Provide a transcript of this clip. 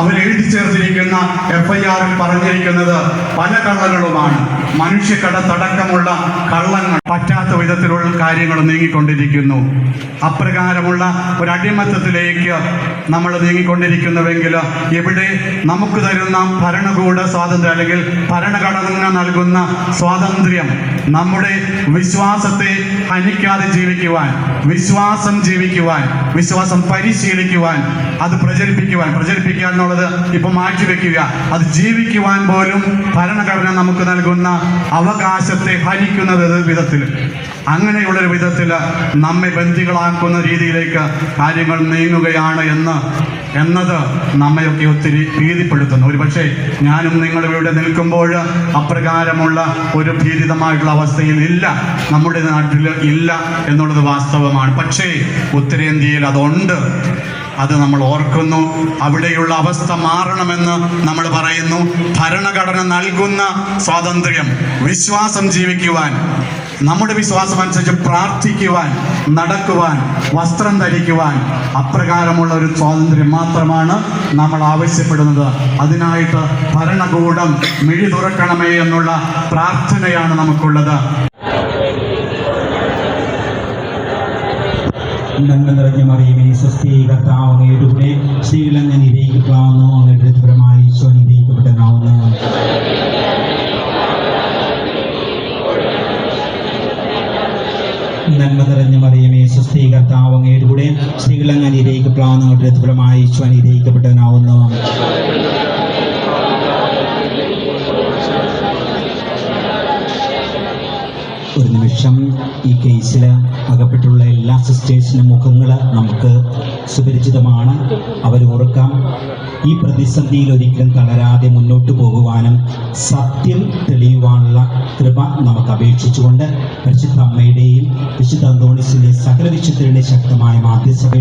അവർ എഴുതി ചേർത്തിരിക്കുന്ന F I ആറിൽ പറഞ്ഞിരിക്കുന്നത് പല കള്ളങ്ങളുമാണ്. മനുഷ്യക്കടത്തടക്കമുള്ള കള്ളങ്ങൾ പറ്റാത്ത വിധത്തിലുള്ള കാര്യങ്ങൾ നീങ്ങിക്കൊണ്ടിരിക്കുന്നു. അപ്രകാരമുള്ള ഒരു അടിമത്തത്തിലേക്ക് നമ്മൾ നീങ്ങിക്കൊണ്ടിരിക്കുന്നുവെങ്കിൽ ഇവിടെ നമുക്ക് തരുന്ന ഭരണകൂട സ്വാതന്ത്ര്യം അല്ലെങ്കിൽ ഭരണഘടന നൽകുന്ന സ്വാതന്ത്ര്യം നമ്മുടെ വിശ്വാസത്തെ ഹനിക്കാതെ ജീവിക്കുവാൻ വിശ്വാസം ജീവിക്കുവാൻ വിശ്വാസം പരിശീലിക്കുവാൻ അത് പ്രചരിപ്പിക്കുവാൻ. പ്രചരിപ്പിക്കുക എന്നുള്ളത് ഇപ്പൊ മാറ്റിവെക്കുക അത് ജീവിക്കുവാൻ പോലും ഭരണഘടന നമുക്ക് നൽകുന്ന അവകാശത്തെ ഹനിക്കുന്ന വിധത്തിൽ അങ്ങനെയുള്ളൊരു വിധത്തിൽ നമ്മെ ബന്ധികളാക്കുന്ന രീതിയിലേക്ക് കാര്യങ്ങൾ നീങ്ങുകയാണ് എന്ന് എന്നത് നമ്മയൊക്കെ ഒത്തിരി ഭീതിപ്പെടുത്തുന്നു. ഒരു പക്ഷേ ഞാനും നിങ്ങളിവിടെ നിൽക്കുമ്പോൾ അപ്രകാരമുള്ള ഒരു ഭീതിതമായിട്ടുള്ള അവസ്ഥയിൽ ഇല്ല നമ്മുടെ നാട്ടിൽ ഇല്ല എന്നുള്ളത് വാസ്തവമാണ്. പക്ഷേ ഉത്തരേന്ത്യയിൽ അതുണ്ട്. അത് നമ്മൾ ഓർക്കുന്നു. അവിടെയുള്ള അവസ്ഥ മാറണമെന്ന് നമ്മൾ പറയുന്നു. ഭരണഘടന നൽകുന്ന സ്വാതന്ത്ര്യം വിശ്വാസം ജീവിക്കുവാൻ. നമ്മുടെ വിശ്വാസം അനുസരിച്ച് പ്രാർത്ഥിക്കുവാൻ നടക്കുവാൻ വസ്ത്രം ധരിക്കുവാൻ അപ്രകാരമുള്ള ഒരു സ്വാതന്ത്ര്യം മാത്രമാണ് നമ്മൾ ആവശ്യപ്പെടുന്നത്. അതിനായിട്ട് ഭരണകൂടം മിഴി തുറക്കണമേ എന്നുള്ള പ്രാർത്ഥനയാണ് നമുക്കുള്ളത്. നിറഞ്ഞ മറിയുമേ സ്വസ്തി കർത്താവ് കൂടെ സ്ത്രീകൾ നന്മ നിറഞ്ഞ മറിയമേ സ്വസ്ഥീകർത്താവങ്ങയുടെ കൂടെ സ്ത്രീകൾ അങ്ങ് നിരയിക്കപ്പെടാവുന്നു അങ്ങയുടെ ഋതുപരമായി ഈശോ ഒരു നിമിഷം ഈ കേസിൽ അകപ്പെട്ടുള്ള എല്ലാ സിസ്റ്റേഴ്സിന്റെ മുഖങ്ങൾ നമുക്ക് സുപരിചിതമാണ്. അവർ ഓർക്കാം ഈ പ്രതിസന്ധിയിൽ ഒരിക്കലും തളരാതെ മുന്നോട്ട് പോകുവാനും സത്യം തെളിയുവാനുള്ള കൃപ നമുക്ക് അപേക്ഷിച്ചുകൊണ്ട് പരിശുദ്ധ അമ്മയുടെയും വിശുദ്ധ അന്തോണിസിന്റെ സകല വിശുദ്ധരുടെ ശക്തമായ മാധ്യസഭ